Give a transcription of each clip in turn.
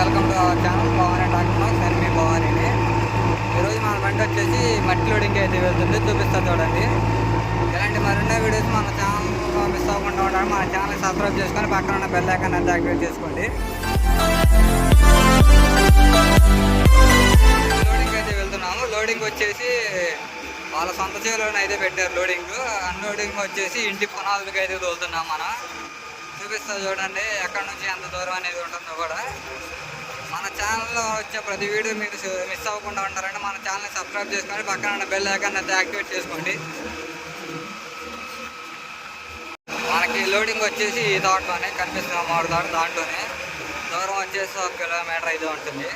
Welcome to our channel Bhavani doctor నేను మీ భవానీని ఈరోజు మన బండి వచ్చేసి మట్టి లోడింగ్ అయితే వెళ్తుంది. చూపిస్తా చూడండి. ఇలాంటి మరిన్న వీడియోస్ మన ఛానల్ మిస్ అవ్వకుండా ఉండాలి. మన ఛానల్ సబ్స్క్రైబ్ చేసుకొని పక్కన ఉన్న బెల్ ఐకాన్ అంతా యాక్టివేట్ చేసుకోండి. లోడింగ్ అయితే వెళ్తున్నాము. లోడింగ్ వచ్చేసి వాళ్ళ సొంత చేలోనే అయితే పెట్టారు లోడింగ్ అన్లోడింగ్ వచ్చేసి ఇంటి పునాదులకి అయితే తోలుతున్నాం మనం. చూపిస్తా చూడండి ఎక్కడి నుంచి ఎంత దూరం అనేది ఉంటుందో కూడా. మన ఛానల్లో వచ్చే ప్రతి వీడియో మీరు మిస్ అవ్వకుండా ఉంటారంటే మన ఛానల్ని సబ్స్క్రైబ్ చేసుకొని పక్కన ఉన్న బెల్ ఐకాన్ అయితే యాక్టివేట్ చేసుకోండి. మనకి లోడింగ్ వచ్చేసి ఈ తోటలోనే కనిపిస్తున్న మూడు తోట దాంట్లోనే. దూరం వచ్చేసి ఒక కిలోమీటర్ అయితే ఉంటుంది.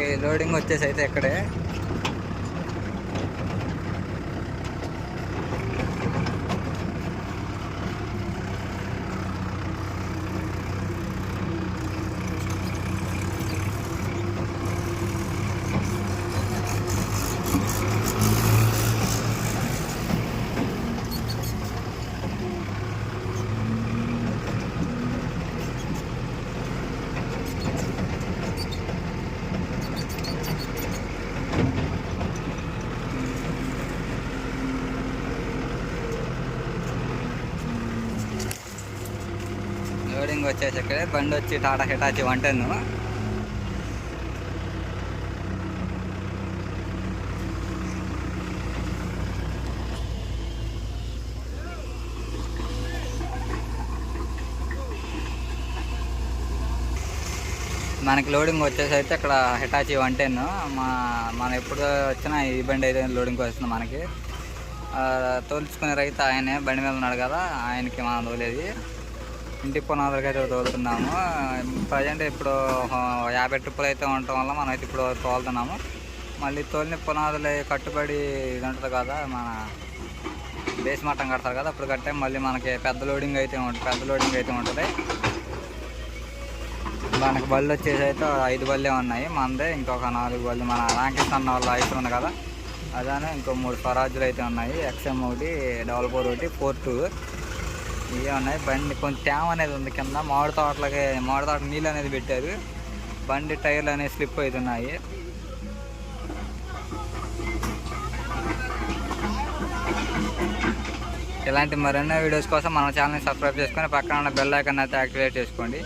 మనకి లోడింగ్ వచ్చేసి అయితే ఇక్కడే. లోడింగ్ వచ్చేసి ఇక్కడే. బండి వచ్చి టాటా హిటాచి వంటను మనకి లోడింగ్ వచ్చేసి అయితే ఇక్కడ హిటాచి వంటెన్ మా మనం ఎప్పుడు వచ్చినా ఈ బండి అయితే లోడింగ్ వస్తుంది మనకి. తోల్చుకునే తోలుచుకునే రైతు ఆయనే బండి మీద ఉన్నాడు కదా ఆయనకి మనం తోలేది. ఇంటి పునాదులకి అయితే తోలుతున్నాము ప్రజెంట్ ఇప్పుడు యాభై ట్రిప్పులు అయితే ఉండటం వల్ల మనం అయితే ఇప్పుడు తోలుతున్నాము. మళ్ళీ తోలిన పునాదులు కట్టుబడి ఇది ఉంటుంది కదా మన బేస్ మట్టం కడతారు కదా అప్పుడు కట్టే మళ్ళీ మనకి పెద్ద లోడింగ్ అయితే ఉంటుంది పెద్ద లోడింగ్ అయితే ఉంటుంది. మనకి బళ్ళు వచ్చేసి అయితే ఐదు బళ్ళే ఉన్నాయి. మనదే ఇంకొక నాలుగు బళ్ళు మన రాంకృష్ణ అన్న వాళ్ళ అయితే ఉంది కదా అదానే ఇంకో మూడు స్వరాజులు అయితే ఉన్నాయి. ఎక్స్ఎం ఒకటి డబల్ ఫోర్ ఒకటి ఫోర్ టూ. ఇవే ఉన్నాయి బండి కొంచెం తేమ అనేది ఉంది కింద. మామిడి తోటలకి మామిడి తోట నీళ్ళు అనేది పెట్టారు. బండి టైర్లు అనేవి స్లిప్ అవుతున్నాయి. ఇలాంటి మరెన్నో వీడియోస్ కోసం మన ఛానల్ని సబ్స్క్రైబ్ చేసుకొని పక్కన ఉన్న బెల్ అయితే యాక్టివేట్ చేసుకోండి.